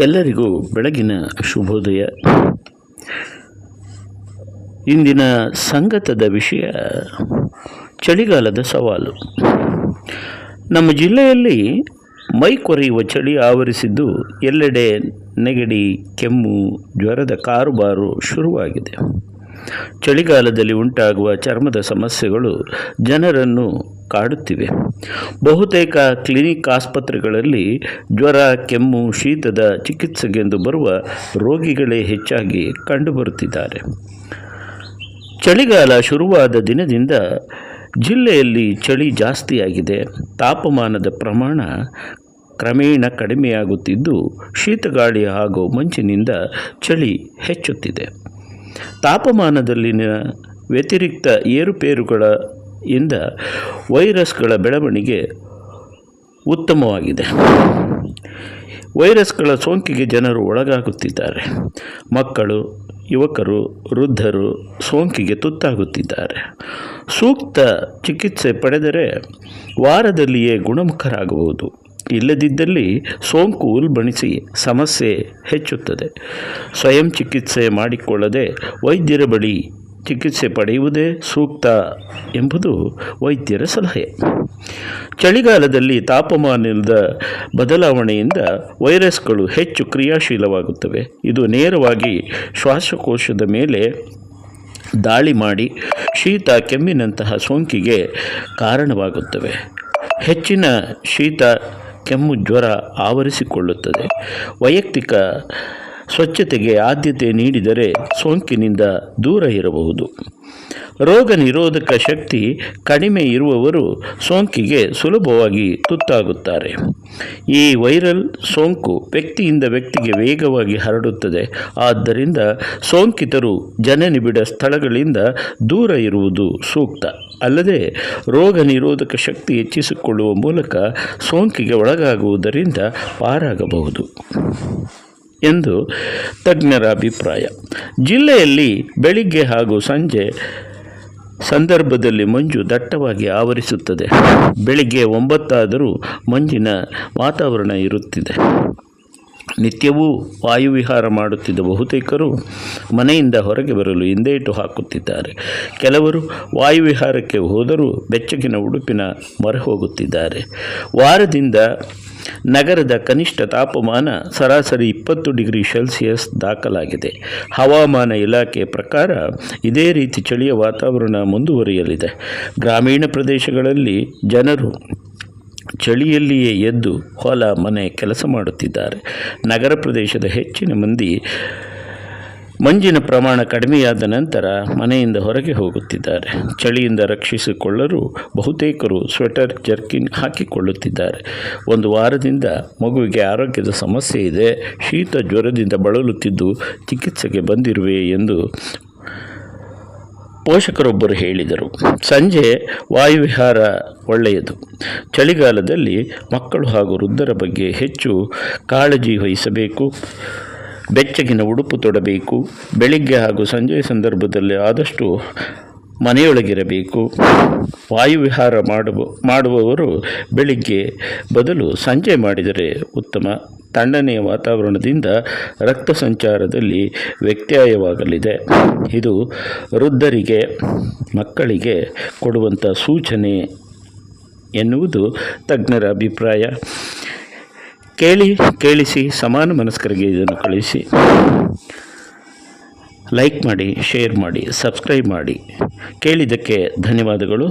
ಎಲ್ಲರಿಗೂ ಬೆಳಗಿನ ಶುಭೋದಯ. ಇಂದಿನ ಸಂಗತದ ವಿಷಯ ಚಳಿಗಾಲದ ಸವಾಲು. ನಮ್ಮ ಜಿಲ್ಲೆಯಲ್ಲಿ ಮೈ ಕೊರೆಯುವ ಚಳಿ ಆವರಿಸಿದ್ದು ಎಲ್ಲೆಡೆ ನೆಗಡಿ, ಕೆಮ್ಮು, ಜ್ವರದ ಕಾರುಬಾರು ಶುರುವಾಗಿದೆ. ಚಳಿಗಾಲದಲ್ಲಿ ಉಂಟಾಗುವ ಚರ್ಮದ ಸಮಸ್ಯೆಗಳು ಜನರನ್ನು ಕಾಡುತ್ತಿವೆ. ಬಹುತೇಕ ಕ್ಲಿನಿಕ್ ಆಸ್ಪತ್ರೆಗಳಲ್ಲಿ ಜ್ವರ, ಕೆಮ್ಮು, ಶೀತದ ಚಿಕಿತ್ಸೆಗೆಂದು ಬರುವ ರೋಗಿಗಳೇ ಹೆಚ್ಚಾಗಿ ಕಂಡುಬರುತ್ತಿದ್ದಾರೆ. ಚಳಿಗಾಲ ಶುರುವಾದ ದಿನದಿಂದ ಜಿಲ್ಲೆಯಲ್ಲಿ ಚಳಿ ಜಾಸ್ತಿಯಾಗಿದೆ. ತಾಪಮಾನದ ಪ್ರಮಾಣ ಕ್ರಮೇಣ ಕಡಿಮೆಯಾಗುತ್ತಿದ್ದು, ಶೀತಗಾಳಿ ಹಾಗೂ ಮಂಚಿನಿಂದ ಚಳಿ ಹೆಚ್ಚುತ್ತಿದೆ. ತಾಪಮಾನದಲ್ಲಿನ ವ್ಯತಿರಿಕ್ತ ಏರುಪೇರುಗಳ ಇಂದ ವೈರಸ್ಗಳ ಬೆಳವಣಿಗೆ ಉತ್ತಮವಾಗಿದೆ. ವೈರಸ್ಗಳ ಸೋಂಕಿಗೆ ಜನರು ಒಳಗಾಗುತ್ತಿದ್ದಾರೆ. ಮಕ್ಕಳು, ಯುವಕರು, ವೃದ್ಧರು ಸೋಂಕಿಗೆ ತುತ್ತಾಗುತ್ತಿದ್ದಾರೆ. ಸೂಕ್ತ ಚಿಕಿತ್ಸೆ ಪಡೆದರೆ ವಾರದಲ್ಲಿಯೇ ಗುಣಮುಖರಾಗಬಹುದು. ಇಲ್ಲದಿದ್ದಲ್ಲಿ ಸೋಂಕು ಉಲ್ಬಣಿಸಿ ಸಮಸ್ಯೆ ಹೆಚ್ಚುತ್ತದೆ. ಸ್ವಯಂ ಚಿಕಿತ್ಸೆ ಮಾಡಿಕೊಳ್ಳದೆ ವೈದ್ಯರ ಬಳಿ ಚಿಕಿತ್ಸೆ ಪಡೆಯುವುದೇ ಸೂಕ್ತ ಎಂಬುದು ವೈದ್ಯರ ಸಲಹೆ. ಚಳಿಗಾಲದಲ್ಲಿ ತಾಪಮಾನದ ಬದಲಾವಣೆಯಿಂದ ವೈರಸ್ಗಳು ಹೆಚ್ಚು ಕ್ರಿಯಾಶೀಲವಾಗುತ್ತವೆ. ಇದು ನೇರವಾಗಿ ಶ್ವಾಸಕೋಶದ ಮೇಲೆ ದಾಳಿ ಮಾಡಿ ಶೀತ ಕೆಮ್ಮಿನಂತಹ ಸೋಂಕಿಗೆ ಕಾರಣವಾಗುತ್ತವೆ. ಹೆಚ್ಚಿನ ಶೀತ ಕೆಮ್ಮು ಜ್ವರ ಆವರಿಸಿಕೊಳ್ಳುತ್ತದೆ. ವೈಯಕ್ತಿಕ ಸ್ವಚ್ಛತೆಗೆ ಆದ್ಯತೆ ನೀಡಿದರೆ ಸೋಂಕಿನಿಂದ ದೂರ ಇರಬಹುದು. ರೋಗ ನಿರೋಧಕ ಶಕ್ತಿ ಕಡಿಮೆ ಇರುವವರು ಸೋಂಕಿಗೆ ಸುಲಭವಾಗಿ ತುತ್ತಾಗುತ್ತಾರೆ. ಈ ವೈರಲ್ ಸೋಂಕು ವ್ಯಕ್ತಿಯಿಂದ ವ್ಯಕ್ತಿಗೆ ವೇಗವಾಗಿ ಹರಡುತ್ತದೆ. ಆದ್ದರಿಂದ ಸೋಂಕಿತರು ಜನನಿಬಿಡ ಸ್ಥಳಗಳಿಂದ ದೂರ ಇರುವುದು ಸೂಕ್ತ. ಅಲ್ಲದೆ ರೋಗ ನಿರೋಧಕ ಶಕ್ತಿ ಹೆಚ್ಚಿಸಿಕೊಳ್ಳುವ ಮೂಲಕ ಸೋಂಕಿಗೆ ಒಳಗಾಗುವುದರಿಂದ ಪಾರಾಗಬಹುದು ಎಂದು ತಜ್ಞರ ಅಭಿಪ್ರಾಯ. ಜಿಲ್ಲೆಯಲ್ಲಿ ಬೆಳಿಗ್ಗೆ ಹಾಗೂ ಸಂಜೆ ಸಂದರ್ಭದಲ್ಲಿ ಮಂಜು ದಟ್ಟವಾಗಿ ಆವರಿಸುತ್ತದೆ. ಬೆಳಿಗ್ಗೆ ಒಂಬತ್ತಾದರೂ ಮಂಜಿನ ವಾತಾವರಣ ಇರುತ್ತಿದೆ. ನಿತ್ಯವೂ ವಾಯುವಿಹಾರ ಮಾಡುತ್ತಿದ್ದ ಬಹುತೇಕರು ಮನೆಯಿಂದ ಹೊರಗೆ ಬರಲು ಹಿಂದೇಟು ಹಾಕುತ್ತಿದ್ದಾರೆ. ಕೆಲವರು ವಾಯುವಿಹಾರಕ್ಕೆ ಹೋದರೂ ಬೆಚ್ಚಗಿನ ಉಡುಪಿನ ಮೊರೆ ಹೋಗುತ್ತಿದ್ದಾರೆ. ವಾರದಿಂದ ನಗರದ ಕನಿಷ್ಠ ತಾಪಮಾನ ಸರಾಸರಿ ಇಪ್ಪತ್ತು ಡಿಗ್ರಿ ಸೆಲ್ಸಿಯಸ್ ದಾಖಲಾಗಿದೆ. ಹವಾಮಾನ ಇಲಾಖೆ ಪ್ರಕಾರ ಇದೇ ರೀತಿ ಚಳಿಯ ವಾತಾವರಣ ಮುಂದುವರಿಯಲಿದೆ. ಗ್ರಾಮೀಣ ಪ್ರದೇಶಗಳಲ್ಲಿ ಜನರು ಚಳಿಯಲ್ಲಿಯೇ ಎದ್ದು ಹೊಲ, ಮನೆ ಕೆಲಸ ಮಾಡುತ್ತಿದ್ದಾರೆ. ನಗರ ಪ್ರದೇಶದ ಹೆಚ್ಚಿನ ಮಂದಿ ಮಂಜಿನ ಪ್ರಮಾಣ ಕಡಿಮೆಯಾದ ನಂತರ ಮನೆಯಿಂದ ಹೊರಗೆ ಹೋಗುತ್ತಿದ್ದಾರೆ. ಚಳಿಯಿಂದ ರಕ್ಷಿಸಿಕೊಳ್ಳಲು ಬಹುತೇಕರು ಸ್ವೆಟರ್, ಜರ್ಕಿನ್ ಹಾಕಿಕೊಳ್ಳುತ್ತಿದ್ದಾರೆ. ಒಂದು ವಾರದಿಂದ ಮಗುವಿಗೆ ಆರೋಗ್ಯದ ಸಮಸ್ಯೆ ಇದೆ. ಶೀತ ಜ್ವರದಿಂದ ಬಳಲುತ್ತಿದ್ದು ಚಿಕಿತ್ಸೆಗೆ ಬಂದಿರುವೆ ಎಂದು ಪೋಷಕರೊಬ್ಬರು ಹೇಳಿದರು, ಸಂಜೆ ವಾಯುವಿಹಾರ ಒಳ್ಳೆಯದು. ಚಳಿಗಾಲದಲ್ಲಿ ಮಕ್ಕಳು ಹಾಗೂ ವೃದ್ಧರ ಬಗ್ಗೆ ಹೆಚ್ಚು ಕಾಳಜಿ ವಹಿಸಬೇಕು. ಬೆಚ್ಚಗಿನ ಉಡುಪು ತೊಡಬೇಕು. ಬೆಳಿಗ್ಗೆ ಹಾಗೂ ಸಂಜೆಯ ಸಂದರ್ಭದಲ್ಲಿ ಆದಷ್ಟು ಮನೆಯೊಳಗಿರಬೇಕು. ವಾಯುವಿಹಾರ ಮಾಡುವ, ಮಾಡುವವರು ಬೆಳಿಗ್ಗೆ ಬದಲು ಸಂಜೆ ಮಾಡಿದರೆ ಉತ್ತಮ. ತಣ್ಣನೆಯ ವಾತಾವರಣದಿಂದ ರಕ್ತ ಸಂಚಾರದಲ್ಲಿ ವ್ಯತ್ಯಯವಾಗಲಿದೆ. ಇದು ವೃದ್ಧರಿಗೆ, ಮಕ್ಕಳಿಗೆ ಕೊಡುವಂಥ ಸೂಚನೆ ಎನ್ನುವುದು ತಜ್ಞರ ಅಭಿಪ್ರಾಯ. ಕೇಳಿ, ಕೇಳಿಸಿ, ಸಮಾನ ಮನಸ್ಕರಿಗೆ ಇದನ್ನು ಕಳಿಸಿ. ಲೈಕ್ ಮಾಡಿ ಶೇರ್ ಮಾಡಿ ಸಬ್ಸ್ಕ್ರೈಬ್ ಮಾಡಿ. ಕೇಳಿದ್ದಕ್ಕೆ ಧನ್ಯವಾದಗಳು.